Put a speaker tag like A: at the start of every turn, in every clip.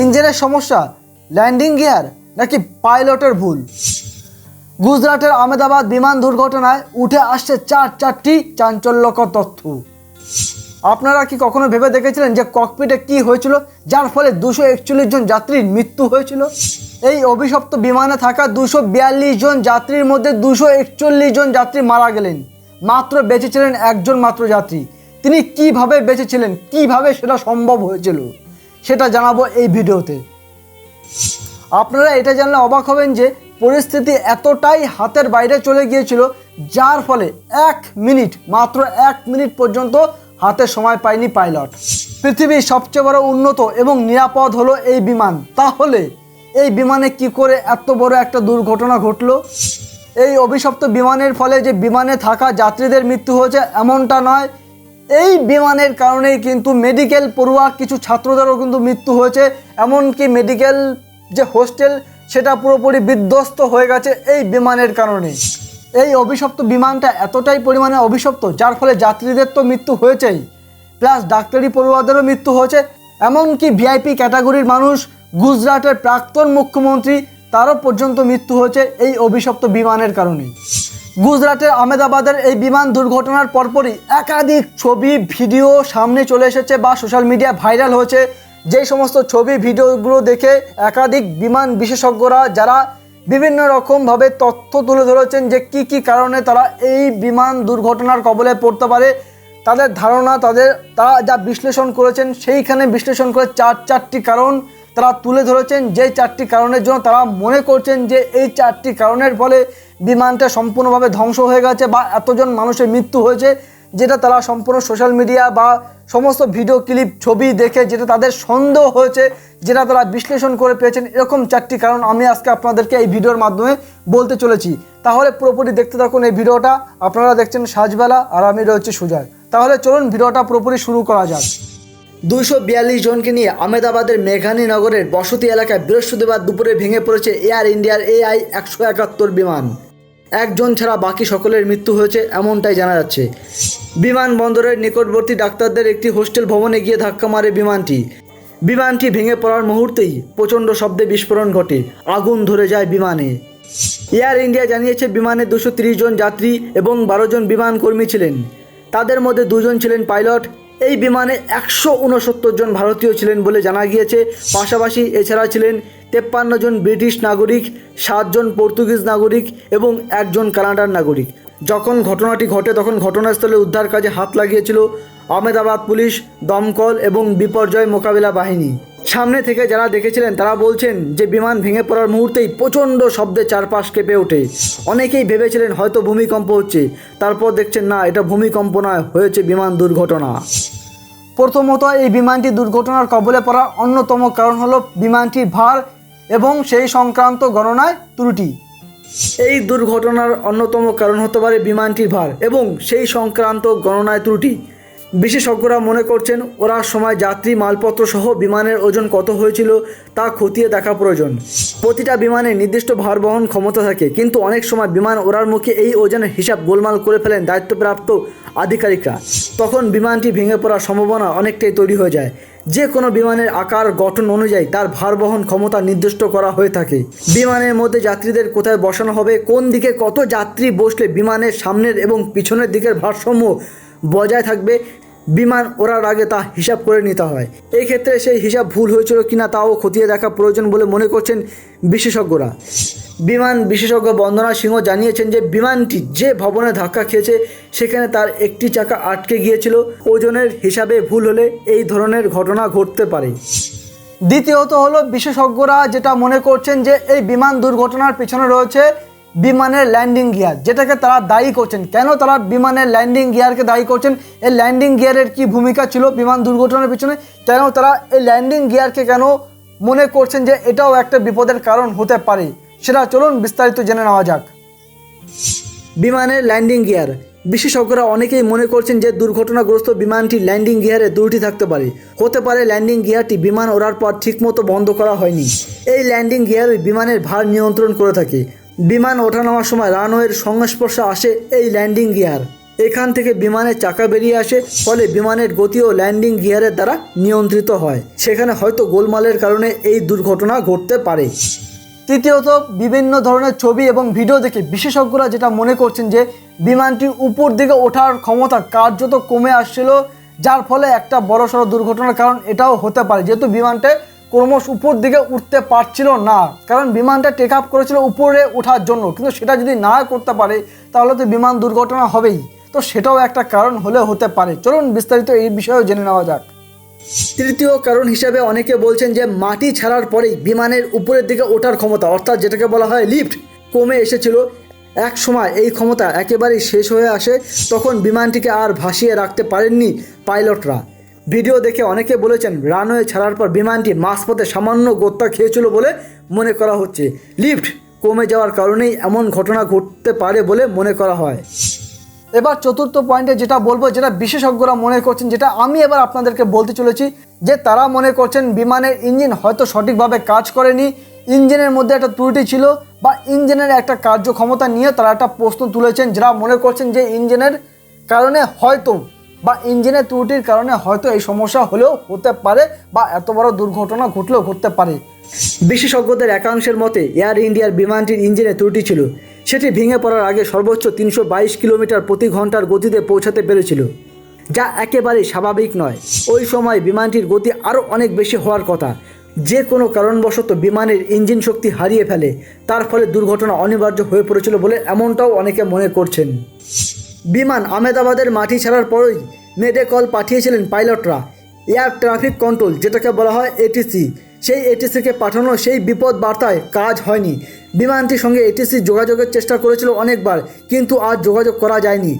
A: ইঞ্জিনের সমস্যা, landing gear নাকি পাইলটের ভুল? গুজরাটের আহমেদাবাদ বিমান দুর্ঘটনায় উঠে আসছে চার চারটি চাঞ্চল্যকর তথ্য। আপনারা কি কখনো ভেবে দেখেছিলেন যে ককপিটে কি হয়েছিল? যার ফলে দুশো একচল্লিশ জন যাত্রীর মৃত্যু হয়েছিল? এই অভিশপ্ত বিমানে থাকা দুশো বিয়াল্লিশ জন যাত্রীর মধ্যে দুশো একচল্লিশ জন যাত্রী মারা গেলেন। মাত্র বেঁচেছিলেন একজন মাত্র যাত্রী। তিনি কীভাবে বেঁচেছিলেন কীভাবে সেটা সম্ভব হয়েছিল? সেটা জানাব এই ভিডিওতে। আপনারা এটা জানলে অবাক হবেন যে পরিস্থিতি এতটাই হাতের বাইরে চলে গিয়েছিল, যার ফলে এক মিনিট, মাত্র এক মিনিট পর্যন্ত হাতে সময় পায়নি পাইলট। পৃথিবীর সবচেয়ে বড় উন্নত এবং নিরাপদ হলো এই বিমান। তাহলে এই বিমানে কি করে এত বড় একটা দুর্ঘটনা ঘটলো? এই অভিশপ্ত বিমানের ফলে যে বিমানে থাকা যাত্রীদের মৃত্যু হয়েছে এমনটা নয় এই বিমানের কারণেই কিন্তু মেডিকেল পড়ুয়া কিছু ছাত্রদেরও কিন্তু মৃত্যু হয়েছে। এমনকি মেডিকেল যে হোস্টেল সেটা পুরোপুরি বিধ্বস্ত হয়ে গেছে এই বিমানের কারণে এই অভিশপ্ত বিমানটা এতটাই পরিমাণে অভিশপ্ত, যার ফলে যাত্রীদের তো মৃত্যু হয়েছেই। প্লাস ডাক্তারি পড়ুয়াদেরও মৃত্যু হয়েছে। এমনকি ভিআইপি ক্যাটাগরির মানুষ, গুজরাটের প্রাক্তন মুখ্যমন্ত্রী, তারও পর্যন্ত মৃত্যু হয়েছে এই অভিশপ্ত বিমানের কারণে গুজরাটের আহমেদাবাদের এই বিমান দুর্ঘটনার পরপরই একাধিক ছবি, ভিডিও সামনে চলে এসেছে বা সোশ্যাল মিডিয়া ভাইরাল হয়েছে। যেই সমস্ত ছবি, ভিডিওগুলো দেখে একাধিক বিমান বিশেষজ্ঞরা যারা বিভিন্ন রকমভাবে তথ্য তুলে ধরেছেন যে কি কি কারণে তারা এই বিমান দুর্ঘটনার কবলে পড়তে পারে, তাদের ধারণা, তাদের, তারা যা বিশ্লেষণ করেছেন সেইখানে বিশ্লেষণ করে চার, চারটি কারণ তারা তুলে ধরেছেন। যে চারটি কারণের জন্য তারা মনে করছেন যে এই চারটি কারণের ফলে বিমানটা সম্পূর্ণভাবে ধ্বংস হয়ে গেছে বা এতজন মানুষের মৃত্যু হয়েছে, যেটা তারা সম্পূর্ণ সোশ্যাল মিডিয়া বা সমস্ত ভিডিও ক্লিপ ছবি দেখে যেটা তাদের সন্দেহ হয়েছে, যেটা তারা বিশ্লেষণ করে পেয়েছেন, এরকম চারটি কারণ আমি আজকে আপনাদেরকে এই ভিডিওর মাধ্যমে বলতে চলেছি। তাহলে পুরোপুরি দেখতে থাকুন এই ভিডিওটা আপনারা দেখছেন সাজবেলা আর আমি রয়েছে সুজয়। তাহলে চলুন ভিডিওটা পুরোপুরি শুরু করা যাক। দুইশো বিয়াল্লিশ জনকে নিয়ে আহমেদাবাদের মেঘানী নগরের বসতি এলাকায় বৃহস্পতিবার দুপুরে ভেঙে পড়েছে এয়ার ইন্ডিয়ার এআই একশো একাত্তর বিমান। একজন ছাড়া বাকি সকলের মৃত্যু হয়েছে এমনটাই জানা যাচ্ছে। বিমানবন্দরের নিকটবর্তী ডাক্তারদের একটি হোস্টেল ভবনে গিয়ে ধাক্কা মারে বিমানটি। বিমানটি ভেঙে পড়ার মুহূর্তেই প্রচণ্ড শব্দে বিস্ফোরণ ঘটে। আগুন ধরে যায় বিমানে। এয়ার ইন্ডিয়া জানিয়েছে বিমানে দুশো জন যাত্রী এবং বারো জন বিমান কর্মী ছিলেন। তাদের মধ্যে দুজন ছিলেন পাইলট এই বিমানে একশো উনসত্তর জন ভারতীয় ছিলেন বলে জানা গিয়েছে। পাশাপাশি এছাড়া ছিলেন তেপ্পান্ন জন ব্রিটিশ নাগরিক সাতজন পর্তুগিজ নাগরিক এবং একজন কানাডার নাগরিক। যখন ঘটনাটি ঘটে, তখন ঘটনাস্থলে উদ্ধার কাজে হাত লাগিয়েছিল আহমেদাবাদ পুলিশ, দমকল এবং বিপর্যয় মোকাবিলা বাহিনী। সামনে থেকে যারা দেখেছিলেন, তারা বলছেন যে বিমান ভেঙে পড়ার মুহূর্তেই প্রচণ্ড শব্দে চারপাশ কেঁপে ওঠে। অনেকেই ভেবেছিলেন হয়তো ভূমিকম্প হচ্ছে। তারপর দেখছেন, না, এটা ভূমিকম্প নয়, হয়েছে বিমান দুর্ঘটনা। প্রথমত এই বিমানটি দুর্ঘটনার কবলে পড়ার অন্যতম কারণ হলো বিমানটির ভার এবং সেই সংক্রান্ত গণনায় ত্রুটি। এই দুর্ঘটনার অন্যতম কারণ হতে পারে বিমানটির ভার এবং সেই সংক্রান্ত গণনায় ত্রুটি। বিশেষজ্ঞরা মনে করছেন ওরার সময় যাত্রী, মালপত্র সহ বিমানের ওজন কত হয়েছিল তা খতিয়ে দেখা প্রয়োজন। প্রতিটা বিমানে নির্দিষ্ট ভার বহন ক্ষমতা থাকে, কিন্তু অনেক সময় বিমান ওড়ার মুখে এই ওজনের হিসাব গোলমাল করে ফেলেন দায়িত্বপ্রাপ্ত আধিকারিকরা। তখন বিমানটি ভেঙে পড়ার সম্ভাবনা অনেকটাই তৈরি হয়ে যায়। যে কোনো বিমানের আকার, গঠন অনুযায়ী তার ভার বহন ক্ষমতা নির্দিষ্ট করা হয়ে থাকে। বিমানের মধ্যে যাত্রীদের কোথায় বসানো হবে, কোন দিকে কত যাত্রী বসলে বিমানের সামনের এবং পিছনের দিকের ভারসাম্য বজায় থাকবে। বিমান ওড়ার আগে তা হিসাব করে নিতে হয়। এই ক্ষেত্রে সেই হিসাব ভুল হয়েছিল কিনা তাও খতিয়ে দেখা প্রয়োজন বলে মনে করছেন বিশেষজ্ঞরা। বিমান বিশেষজ্ঞ বন্দনা সিংহ জানিয়েছেন যে, বিমানটি যে ভবনে ধাক্কা খেয়েছে, সেখানে তার একটি চাকা আটকে গিয়েছিল। ওজনের হিসাবে ভুল হলে এই ধরনের ঘটনা ঘটতে পারে। দ্বিতীয়ত হলো, বিশেষজ্ঞরা যেটা মনে করছেন যে, এই বিমান দুর্ঘটনার পিছনে রয়েছে বিমানের ল্যান্ডিং গিয়ার যেটাকে তারা দায়ী করছেন। কেন তারা বিমানের ল্যান্ডিং গিয়ারকে দায়ী করছেন? এই ল্যান্ডিং গিয়ারের কি ভূমিকা ছিল বিমান দুর্ঘটনার পিছনে? কেন তারা এই ল্যান্ডিং গিয়ারকে কেন মনে করছেন যে এটাও একটা বিপদের কারণ হতে পারে? সেটা চলুন বিস্তারিত জেনে নেওয়া যাক। বিমানের ল্যান্ডিং গিয়ার বিশেষজ্ঞরা অনেকেই মনে করছেন যে দুর্ঘটনাগ্রস্ত বিমানটি ল্যান্ডিং গিয়ারে ত্রুটি থাকতে পারে। হতে পারে ল্যান্ডিং গিয়ারটি বিমান ওড়ার পর ঠিকমতো বন্ধ করা হয়নি। এই ল্যান্ডিং গিয়ারই বিমানের ভার নিয়ন্ত্রণ করে থাকে। বিমান ওঠানামার সময় রানওয়ের সংস্পর্শে আসে এই ল্যান্ডিং গিয়ার। এখান থেকে বিমানের চাকা বেরিয়ে আসে, ফলে বিমানের গতি ও ল্যান্ডিং গিয়ারের দ্বারা নিয়ন্ত্রিত হয়। সেখানে হয়তো গোলমালের কারণে এই দুর্ঘটনা ঘটতে পারে। তৃতীয়ত, বিভিন্ন ধরনের ছবি এবং ভিডিও দেখে বিশেষজ্ঞরা যেটা মনে করছেন যে, বিমানটি উপর দিকে ওঠার ক্ষমতা কার্যত কমে আসছিল, যার ফলে একটা বড়সড় দুর্ঘটনার কারণ এটাও হতে পারে। যেহেতু বিমানটা ক্রমশ উপর দিকে উঠতে পারছিল না। কারণ বিমানটা টেক আপ করেছিল উপরে ওঠার জন্য। কিন্তু সেটা যদি না করতে পারে, তাহলে তো বিমান দুর্ঘটনা হবেই। তো সেটাও একটা কারণ হলে হতে পারে। চলুন বিস্তারিত এই বিষয়েও জেনে নেওয়া যাক। তৃতীয় কারণ হিসেবে অনেকে বলছেন যে, মাটি ছাড়ার পরেই বিমানের উপরের দিকে ওঠার ক্ষমতা, অর্থাৎ যেটাকে বলা হয় লিফট কমে এসেছিল। এক সময় এই ক্ষমতা একেবারেই শেষ হয়ে আসে, তখন বিমানটিকে আর ভাসিয়ে রাখতে পারেননি পাইলটরা ভিডিও দেখে অনেকে বলেছেন, রানওয়ে ছাড়ার পর বিমানটি মাঝপথে সামান্য গোত্তা খেয়েছিল বলে মনে করা হচ্ছে। লিফট কমে যাওয়ার কারণেই এমন ঘটনা ঘটতে পারে বলে মনে করা হয়। এবার চতুর্থ পয়েন্টে যেটা বলব, যেটা বিশেষজ্ঞরা মনে করছেন, যেটা আমি এবার আপনাদেরকে বলতে চলেছি, যে তারা মনে করছেন বিমানের ইঞ্জিন হয়তো সঠিকভাবে কাজ করেনি। ইঞ্জিনের মধ্যে একটা ত্রুটি ছিল বা ইঞ্জিনের একটা কার্যক্ষমতা নিয়ে তারা একটা প্রশ্ন তুলেছেন, যারা মনে করছেন যে ইঞ্জিনের কারণে হয়তো বা ইঞ্জিনের ত্রুটির কারণে হয়তো এই সমস্যা হলেও হতে পারে বা এত বড় দুর্ঘটনা ঘটলেও ঘটতে পারে। বিশেষজ্ঞদের একাংশের মতে, এয়ার ইন্ডিয়ার বিমানটির ইঞ্জিনে ত্রুটি ছিল। সেটি ভেঙে পড়ার আগে সর্বোচ্চ তিনশো বাইশ কিলোমিটার প্রতি ঘণ্টার গতিতে পৌঁছাতে পেরেছিল, যা একেবারেই স্বাভাবিক নয়। ওই সময় বিমানটির গতি আরও অনেক বেশি হওয়ার কথা। যে কোনো কারণবশত বিমানের ইঞ্জিন শক্তি হারিয়ে ফেলে, তার ফলে দুর্ঘটনা অনিবার্য হয়ে পড়েছিল বলে এমনটাও অনেকে মনে করছেন। বিমান আহমেদাবাদের মাটি ছাড়ার পরই মেডে কল পাঠিয়েছিলেন পাইলটরা। এয়ার ট্রাফিক কন্ট্রোল, যেটাকে বলা হয় এটিসি সেই এটিসিকে পাঠানো সেই বিপদ বার্তায় কাজ হয়নি। বিমানটির সঙ্গে এটিসি যোগাযোগের চেষ্টা করেছিল অনেকবার, কিন্তু আর যোগাযোগ করা যায়নি।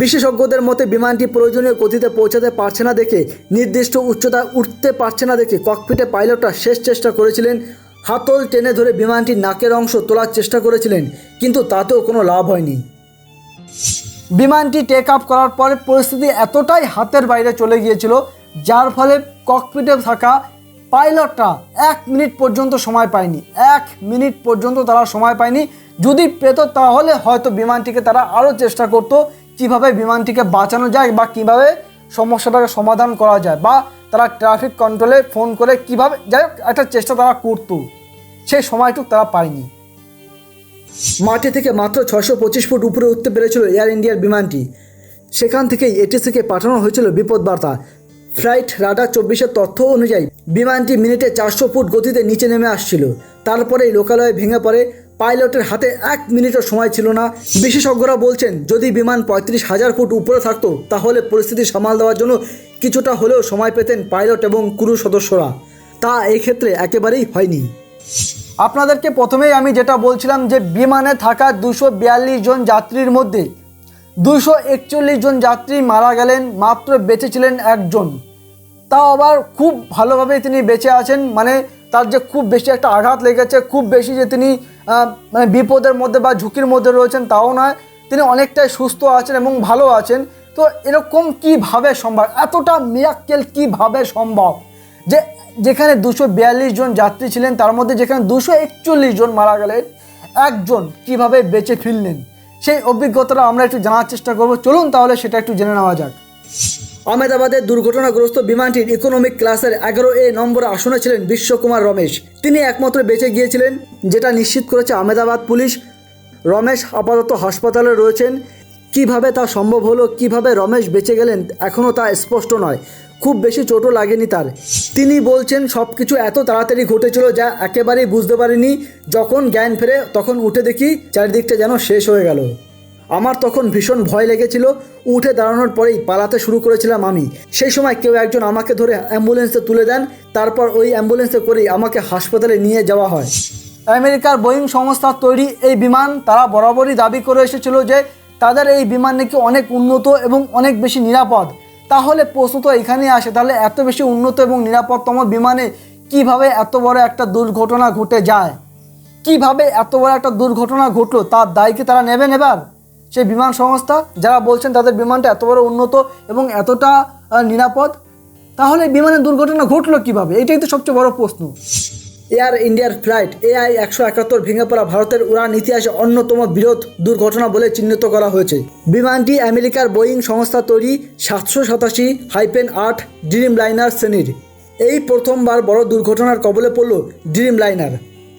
A: বিশেষজ্ঞদের মতে, বিমানটি প্রয়োজনীয় গতিতে পৌঁছাতে পারছে না দেখে, নির্দিষ্ট উচ্চতা উঠতে পারছে না দেখে ককপিটে পাইলটরা শেষ চেষ্টা করেছিলেন। হাতল টেনে ধরে বিমানটির নাকের অংশ তোলার চেষ্টা করেছিলেন, কিন্তু তাতেও কোনো লাভ হয়নি। বিমানটি টেক আপ করার পরে পরিস্থিতি এতটাই হাতের বাইরে চলে গিয়েছিল, যার ফলে ককপিটে থাকা পাইলটরা এক মিনিট পর্যন্ত সময় পায়নি। এক মিনিট পর্যন্ত তারা সময় পায়নি। যদি পেত তাহলে হয়তো বিমানটিকে তারা আরও চেষ্টা করতো কীভাবে বিমানটিকে বাঁচানো যায় বা কীভাবে সমস্যাটাকে সমাধান করা যায় বা তারা ট্রাফিক কন্ট্রোলে ফোন করে কীভাবে যাই একটা চেষ্টা তারা করতো। সেই সময়টুকু তারা পায়নি। মাটি থেকে মাত্র ছশো পঁচিশ ফুট উপরে উঠতে পেরেছিল এয়ার ইন্ডিয়ার বিমানটি। সেখান থেকেই এটিসিকে পাঠানো হয়েছিল বিপদ বার্তা ফ্লাইট রাডার চব্বিশের তথ্য অনুযায়ী বিমানটি মিনিটে চারশো ফুট গতিতে নিচে নেমে আসছিল। তারপরেই লোকালয়ে ভেঙে পড়ে। পাইলটের হাতে এক মিনিটও সময় ছিল না। বিশেষজ্ঞরা বলছেন, যদি বিমান পঁয়ত্রিশ হাজার ফুট উপরে থাকতো, তাহলে পরিস্থিতি সামাল দেওয়ার জন্য কিছুটা হলেও সময় পেতেন পাইলট এবং ক্রু সদস্যরা। তা এক্ষেত্রে একেবারেই হয়নি। আপনাদেরকে প্রথমেই আমি যেটা বলছিলাম যে বিমানে থাকা দুশো জন যাত্রীর মধ্যে দুশো একচল্লিশ জন যাত্রী মারা গেলেন, মাত্র বেঁচে ছিলেন একজন। তাও আবার খুব ভালোভাবে তিনি বেঁচে আছেন মানে তার যে খুব বেশি একটা আঘাত লেগেছে, খুব বেশি যে তিনি মানে বিপদের মধ্যে বা ঝুঁকির মধ্যে রয়েছেন তাও নয়, তিনি অনেকটাই সুস্থ আছেন এবং ভালো আছেন। তো এরকম কীভাবে সম্ভব? এতটা মিরাক্কেল কীভাবে সম্ভব? যে যেখানে দুশো বিয়াল্লিশ জন যাত্রী ছিলেন, তার মধ্যে যেখানে দুশো একচল্লিশ জন মারা গেলেন, একজন কীভাবে বেঁচে ফিরলেন? সেই অভিজ্ঞতাটা আমরা একটু জানার চেষ্টা করব। চলুন তাহলে সেটা একটু জেনে নেওয়া যাক। আহমেদাবাদের দুর্ঘটনাগ্রস্ত বিমানটির ইকোনমিক ক্লাসের এগারো এ নম্বর আসনে ছিলেন বিশ্বকুমার রমেশ। তিনি একমাত্র বেঁচে গিয়েছিলেন, যেটা নিশ্চিত করেছে আহমেদাবাদ পুলিশ। রমেশ আপাতত হাসপাতালে রয়েছেন। কীভাবে তা সম্ভব হলো, কীভাবে রমেশ বেঁচে গেলেন এখনও তা স্পষ্ট নয়। খুব বেশি চোটও লাগেনি তার। তিনি বলছেন সব কিছু এত তাড়াতাড়ি ঘটেছিল যা একেবারেই বুঝতে পারিনি। যখন জ্ঞান ফেরে তখন উঠে দেখি চারিদিকটা যেন শেষ হয়ে গেল। আমার তখন ভীষণ ভয় লেগেছিল। উঠে দাঁড়ানোর পরেই পালাতে শুরু করেছিলাম আমি। সেই সময় কেউ একজন আমাকে ধরে অ্যাম্বুলেন্সে তুলে দেন। তারপর ওই অ্যাম্বুলেন্সে করেই আমাকে হাসপাতালে নিয়ে যাওয়া হয়। আমেরিকার বোয়িং সংস্থার তৈরি এই বিমান তারা বরাবরই দাবি করে এসেছিল যে তাদের এই বিমান নাকি অনেক উন্নত এবং অনেক বেশি নিরাপদ। তাহলে প্রশ্ন তো এখানেই আসে, তাহলে এত বেশি উন্নত এবং নিরাপদতম বিমানে কীভাবে এত বড় একটা দুর্ঘটনা ঘটে যায়? কীভাবে এত বড় একটা দুর্ঘটনা ঘটলো, তার দায় কি তারা নেবেন এবার? সেই বিমান সংস্থা, যারা বলছেন তাদের বিমানটা এত বড় উন্নত এবং এতটা নিরাপদ, তাহলে বিমানের দুর্ঘটনা ঘটলো কীভাবে? এটাই তো সবচেয়ে বড় প্রশ্ন। এয়ার ইন্ডিয়ার ফ্লাইট এআই একশো একাত্তর ভেঙে পড়া ভারতের উড়ান ইতিহাসে অন্যতম বৃহৎ দুর্ঘটনা বলে চিহ্নিত করা হয়েছে। বিমানটি আমেরিকার বোয়িং সংস্থা তৈরি সাতশো সাতাশি হাইপেন আট ড্রিম লাইনার শ্রেণির। এই প্রথমবার বড় দুর্ঘটনার কবলে পড়ল ড্রিম লাইনার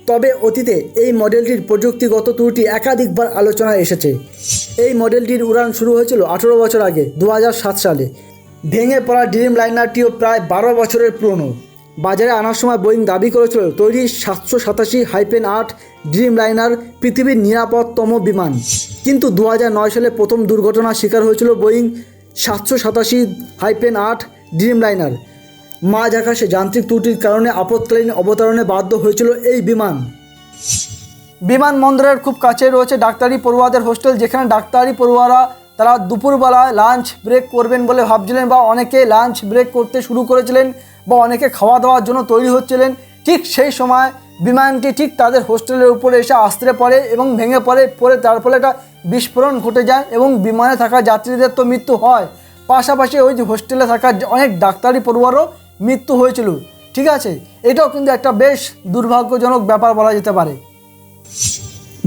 A: তবে অতীতে এই মডেলটির প্রযুক্তিগত ত্রুটি একাধিকবার আলোচনায় এসেছে। এই মডেলটির উড়ান শুরু হয়েছিল আঠেরো বছর আগে দু হাজার সাত সালে। ভেঙে পড়া ড্রিম লাইনারটিও প্রায় বারো বছরের পুরনো। বাজারে আনার সময় বোয়িং দাবি করেছিল তৈরি সাতশো সাতাশি হাইপেন আট ড্রিম লাইনার পৃথিবীর নিরাপদতম বিমান। কিন্তু দু সালে প্রথম দুর্ঘটনার শিকার হয়েছিল বোয়িং সাতশো সাতাশি হাইপেন আট ড্রিম লাইনার মাঝ আকাশে যান্ত্রিক ত্রুটির কারণে আপৎকালীন অবতরণে বাধ্য হয়েছিল এই বিমান। বিমানবন্দরের খুব কাছে রয়েছে ডাক্তারি পড়ুয়াদের হোস্টেল, যেখানে ডাক্তারি পড়ুয়ারা তারা দুপুরবেলায় লাঞ্চ ব্রেক করবেন বলে ভাবছিলেন বা অনেকে লাঞ্চ ব্রেক করতে শুরু করেছিলেন। বা অনেকে খাওয়া দাওয়ার জন্য তৈরি হচ্ছিলেন, ঠিক সেই সময় বিমানটি ঠিক তাদের হোস্টেলের উপরে এসে আস্ত্রে পড়ে এবং ভেঙে পড়ে পরে তার ফলে একটা বিস্ফোরণ ঘটে যায় এবং বিমানে থাকা যাত্রীদের তো মৃত্যু হয়। পাশাপাশি ওই যে হোস্টেলে থাকা অনেক ডাক্তারি পড়ুয়ারও মৃত্যু হয়েছিল, ঠিক আছে? এটাও কিন্তু একটা বেশ দুর্ভাগ্যজনক ব্যাপার বলা যেতে পারে।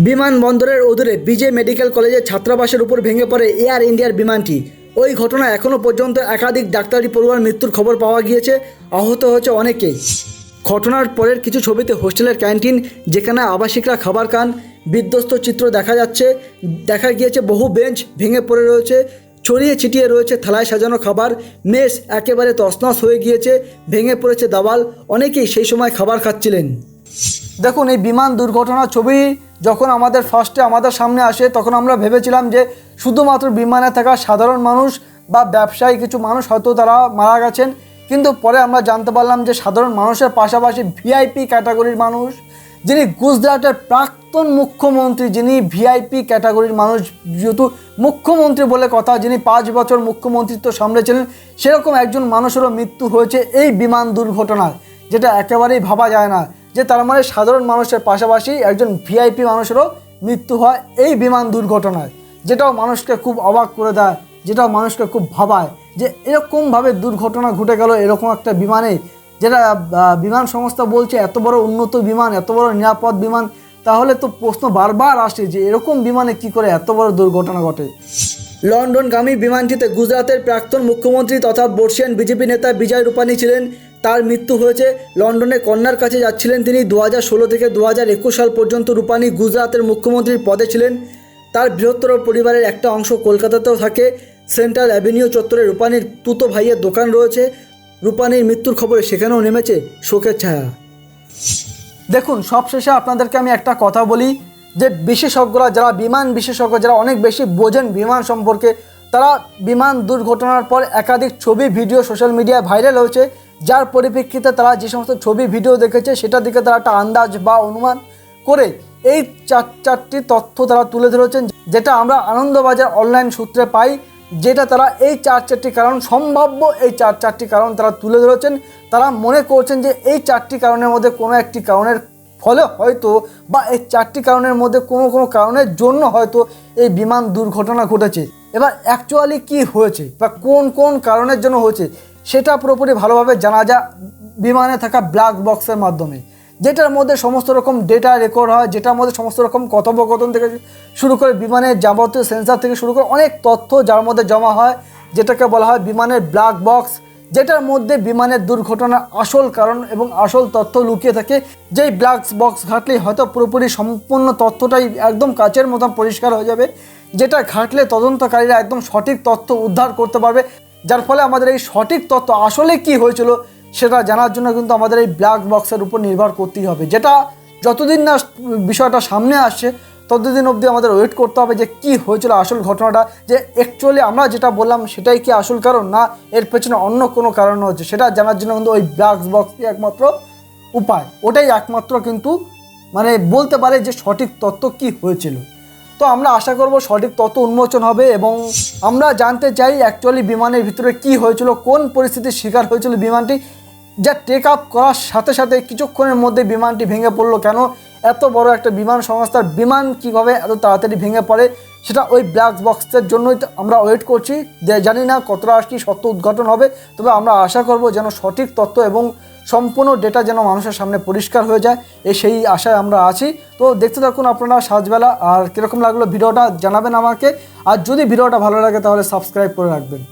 A: বিমানবন্দরের অদূরে বিজে মেডিকেল কলেজের ছাত্রাবাসের উপর ভেঙে পড়ে এয়ার ইন্ডিয়ার বিমানটি। ওই ঘটনা এখনও পর্যন্ত একাধিক ডাক্তারি পড়ুয়ার মৃত্যুর খবর পাওয়া গিয়েছে, আহত হয়েছে অনেকেই। ঘটনার পরের কিছু ছবিতে হোস্টেলের ক্যান্টিন, যেখানে আবাসিকরা খাবার খান, বিধ্বস্ত চিত্র দেখা যাচ্ছে, দেখা গিয়েছে বহু বেঞ্চ ভেঙে পড়ে রয়েছে, ছড়িয়ে ছিটিয়ে রয়েছে থালায় সাজানো খাবার, মেস একেবারে তছনছ হয়ে গিয়েছে, ভেঙে পড়েছে দাওয়াল, অনেকেই সেই সময় খাবার খাচ্ছিলেন। দেখুন, এই বিমান দুর্ঘটনার ছবি যখন আমাদের ফার্স্টে আমাদের সামনে আসে, তখন আমরা ভেবেছিলাম যে শুধুমাত্র বিমানে থাকা সাধারণ মানুষ বা ব্যবসায়ী কিছু মানুষ হয়তো তারা মারা গেছেন। কিন্তু পরে আমরা জানতে পারলাম যে সাধারণ মানুষের পাশাপাশি ভিআইপি ক্যাটাগরির মানুষ, যিনি গুজরাটের প্রাক্তন মুখ্যমন্ত্রী, যিনি ভিআইপি ক্যাটাগরির মানুষ, যেহেতু মুখ্যমন্ত্রী বলে কথা, যিনি পাঁচ বছর মুখ্যমন্ত্রিত্ব সামলেছিলেন, সেরকম একজন মানুষেরও মৃত্যু হয়েছে এই বিমান দুর্ঘটনায়, যেটা একেবারেই ভাবা যায় না, যে তার মানে সাধারণ মানুষের পাশাপাশি একজন ভিআইপি মানুষেরও মৃত্যু হয় এই বিমান দুর্ঘটনায়। যেটাও মানুষকে খুব অবাক করে দেয়, যেটাও মানুষকে খুব ভাবায় যে এরকমভাবে দুর্ঘটনা ঘটে গেল এরকম একটা বিমানে, যেটা বিমান সংস্থা বলছে এত বড় উন্নত বিমান, এত বড় নিরাপদ বিমান, তাহলে তো প্রশ্ন বারবার আসে যে এরকম বিমানে কি করে এত বড় দুর্ঘটনা ঘটে? লন্ডনগামী বিমানটিতে গুজরাতের প্রাক্তন মুখ্যমন্ত্রী তথা বর্ষিয়ান বিজেপি নেতা বিজয় রূপানি ছিলেন, তার মৃত্যু হয়েছে। লন্ডনে কন্যার কাছে যাচ্ছিলেন তিনি। দু থেকে দু হাজার একুশ সাল পর্যন্ত রূপানি গুজরাতের মুখ্যমন্ত্রীর পদে ছিলেন। তার বৃহত্তর পরিবারের একটা অংশ কলকাতাতেও থাকে। সেন্ট্রাল অ্যাভিনিউ চত্বরে রূপানির তুতো ভাইয়ের দোকান রয়েছে। রূপানির মৃত্যুর খবরে সেখানেও নেমেছে শোকের ছায়া। দেখুন, সবশেষে আপনাদেরকে আমি একটা কথা বলি যে বিশেষজ্ঞরা যারা, বিমান বিশেষজ্ঞ যারা অনেক বেশি বোঝেন বিমান সম্পর্কে, তারা বিমান দুর্ঘটনার পর একাধিক ছবি, ভিডিও সোশ্যাল মিডিয়ায় ভাইরাল হয়েছে। যার পরিপ্রেক্ষিতে তারা যে সমস্ত ছবি, ভিডিও দেখেছে, সেটার দিকে তারা একটা আন্দাজ বা অনুমান করে এই চার চারটি তথ্য তারা তুলে ধরেছেন, যেটা আমরা আনন্দবাজার অনলাইন সূত্রে পাই, যেটা তারা এই চার চারটি কারণ, সম্ভাব্য এই চার চারটি কারণ তারা তুলে ধরেছেন। তারা মনে করছেন যে এই চারটি কারণের মধ্যে কোনো একটি কারণের ফলে হয়তো বা এই চারটি কারণের মধ্যে কোনো কোনো কারণের জন্য হয়তো এই বিমান দুর্ঘটনা ঘটেছে। এবার অ্যাকচুয়ালি কি হয়েছে বা কোন কোন কারণের জন্য হয়েছে, সেটা পুরোপুরি ভালোভাবে জানা যায়। বিমানে থাকা ব্ল্যাক বক্সের মাধ্যমে। যেটার মধ্যে সমস্ত রকম ডেটা রেকর্ড হয়, যেটার মধ্যে সমস্ত রকম কথোপকথন থেকে শুরু করে বিমানের যাবতীয় সেন্সার থেকে শুরু করে অনেক তথ্য যার মধ্যে জমা হয়, যেটাকে বলা হয় বিমানের ব্ল্যাক বক্স যেটার মধ্যে বিমানের দুর্ঘটনার আসল কারণ এবং আসল তথ্য লুকিয়ে থাকে। যেই ব্ল্যাক বক্স ঘাটলেই হয়তো পুরোপুরি সম্পূর্ণ তথ্যটাই একদম কাচের মতন পরিষ্কার হয়ে যাবে, যেটা ঘাটলে তদন্তকারীরা একদম সঠিক তথ্য উদ্ধার করতে পারবে। যার ফলে আমাদের এই সঠিক তথ্য আসলে কি হয়েছিল সেটা জানার জন্য কিন্তু আমাদের এই ব্ল্যাক বক্সের উপর নির্ভর করতেই হবে। যেটা যতদিন না বিষয়টা সামনে আসছে, ততদিন অবধি আমাদের ওয়েট করতে হবে যে কি হয়েছিল, আসল ঘটনাটা। যে অ্যাকচুয়ালি আমরা যেটা বললাম সেটাই কি আসল কারণ না এর পেছনে অন্য কোনো কারণ হচ্ছে? সেটা জানার জন্য কিন্তু ওই ব্ল্যাক বক্সই একমাত্র উপায়। ওটাই একমাত্র কিন্তু মানে বলতে পারে যে সঠিক তথ্য কি হয়েছিল। তো আমরা আশা করব সঠিক তথ্য উন্মোচন হবে এবং আমরা জানতে চাই অ্যাকচুয়ালি বিমানের ভিতরে কি হয়েছিল, কোন পরিস্থিতির শিকার হয়েছিল বিমানটি, যা টেক আপ করার সাথে সাথে কিছুক্ষণের মধ্যে বিমানটি ভেঙে পড়ল কেন, এত বড় একটা বিমান সংস্থার বিমান কীভাবে এত তাড়াতাড়ি ভেঙে পড়ে, সেটা ওই ব্ল্যাক বক্সের জন্যই তো আমরা ওয়েট করছি। জানি না কতটা কি সত্য উদ্ঘাটন হবে, তবে আমরা আশা করব যেন সঠিক তথ্য এবং সম্পূর্ণ ডেটা যেন মানুষের সামনে পরিষ্কার হয়ে যায়, এ সেই আশায় আমরা আছি। তো দেখতে থাকুন আপনারা সাজবেলা, আর কীরকম লাগল ভিডিওটা জানাবেন আমাকে। আর যদি ভিডিওটা ভালো লাগে তাহলে সাবস্ক্রাইব করে রাখবেন।